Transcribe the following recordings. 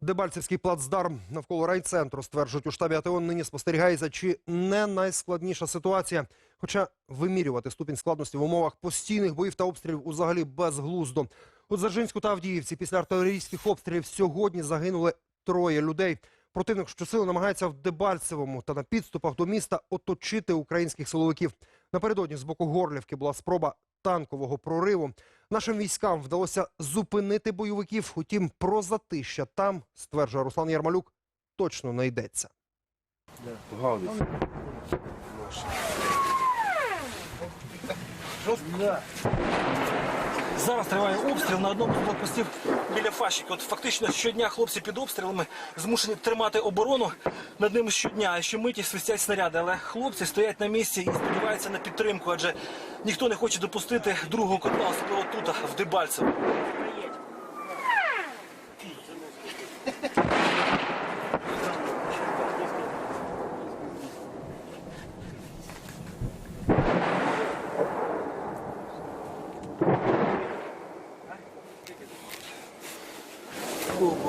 Дебальцевський плацдарм навколо райцентру, стверджують у штабі АТО, нині спостерігається чи не найскладніша ситуація. Хоча вимірювати ступінь складності в умовах постійних боїв та обстрілів узагалі безглуздо. У Дзержинську та Авдіївці після артилерійських обстрілів сьогодні загинули троє людей. Противник щосили намагається в Дебальцевому та на підступах до міста оточити українських силовиків. Напередодні з боку Горлівки була спроба танкового прориву. Нашим військам вдалося зупинити бойовиків. Утім, про затища там, стверджує Руслан Ярмалюк, точно не йдеться. Зараз триває обстріл на одному з блокпостів біля Фащики. От фактично щодня хлопці під обстрілами змушені тримати оборону над ними щодня. А щомиті свистять снаряди. Але хлопці стоять на місці і сподіваються на підтримку, адже ніхто не хоче допустити другого котла, особливо тут, в Дебальцево.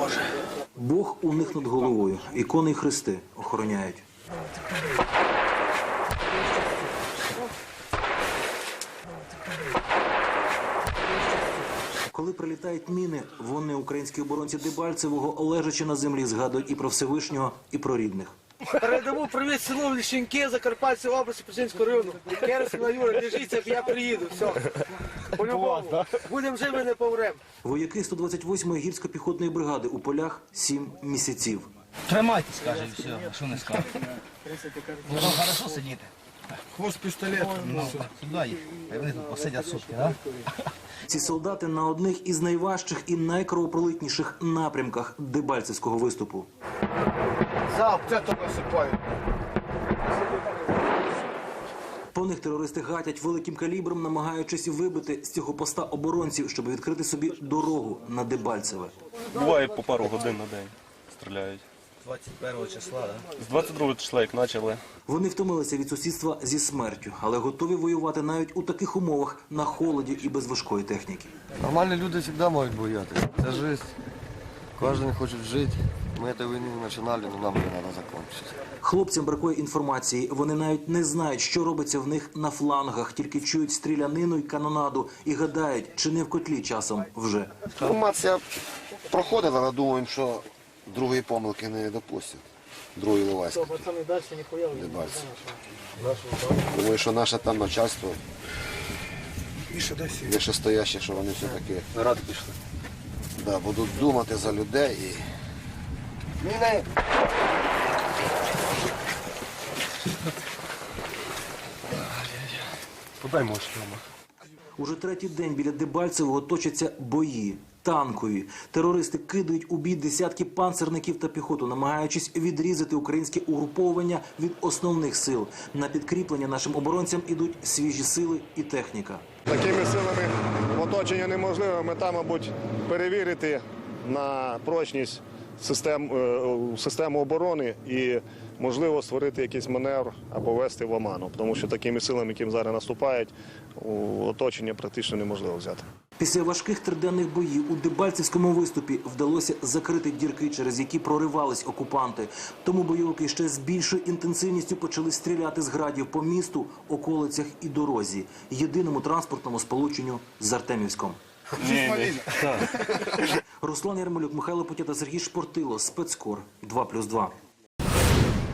Боже. Бог у них над головою. Ікони й хрести охороняють. Коли прилітають міни, вони, українські оборонці Дебальцевого, лежачи на землі, згадують і про Всевишнього, і про рідних. Передамо привіт селу Ліщенки, Закарпатської області, Печинського району. Кересна Юра, держіться, я приїду. Все. По-любому. Будемо живі, не помремо. Вояки 128-ї гірсько-піхотної бригади у полях сім місяців. Тримайтесь, каже, і все, а що не скаже. Вам хорошо сидіти. Хвост пістолет. Ну, сюди їх. Вони тут посидять сутки, так? Ці солдати на одних із найважчих і найкровопролитніших напрямках Дебальцевського виступу. Залп, це то висипають. По них терористи гатять великим калібром, намагаючись вибити з цього поста оборонців, щоб відкрити собі дорогу на Дебальцеве. Буває по пару годин на день стріляють. 21 числа, так? З 22 числа, як почали. Вони втомилися від сусідства зі смертю, але готові воювати навіть у таких умовах на холоді і без важкої техніки. Нормальні люди завжди можуть боятися. Це життя. Кожен хоче жити. Ми цю війну не починали, але нам її треба закінчити. Хлопцям бракує інформації. Вони навіть не знають, що робиться в них на флангах, тільки чують стрілянину й канонаду і гадають, чи не в котлі часом вже. Інформація проходила, але думаємо, що другої помилки не допустять. Другої появляться. Думаю, що наше там начальство вищестояще, що вони все-таки Ради пішли. Да, будуть думати за людей і Міни! Подай мощно. Уже третій день біля Дебальцевого точаться бої. Танкові терористи кидають у бій десятки панцерників та піхоту, намагаючись відрізати українське угруповання від основних сил. На підкріплення нашим оборонцям ідуть свіжі сили і техніка. Такими силами оточення неможливо. Мета, мабуть, перевірити на прочність систем, е, систему оборони і, можливо, створити якийсь маневр або вести в оману. Тому що такими силами, яким зараз наступають, оточення практично неможливо взяти. Після важких триденних боїв у Дебальцевському виступі вдалося закрити дірки, через які проривались окупанти. Тому бойовики ще з більшою інтенсивністю почали стріляти з градів по місту, околицях і дорозі, єдиному транспортному сполученню з Артемівськом. Руслан Ярмолюк, Михайло Путята, Сергій Шпортило, спецкор 2+,2.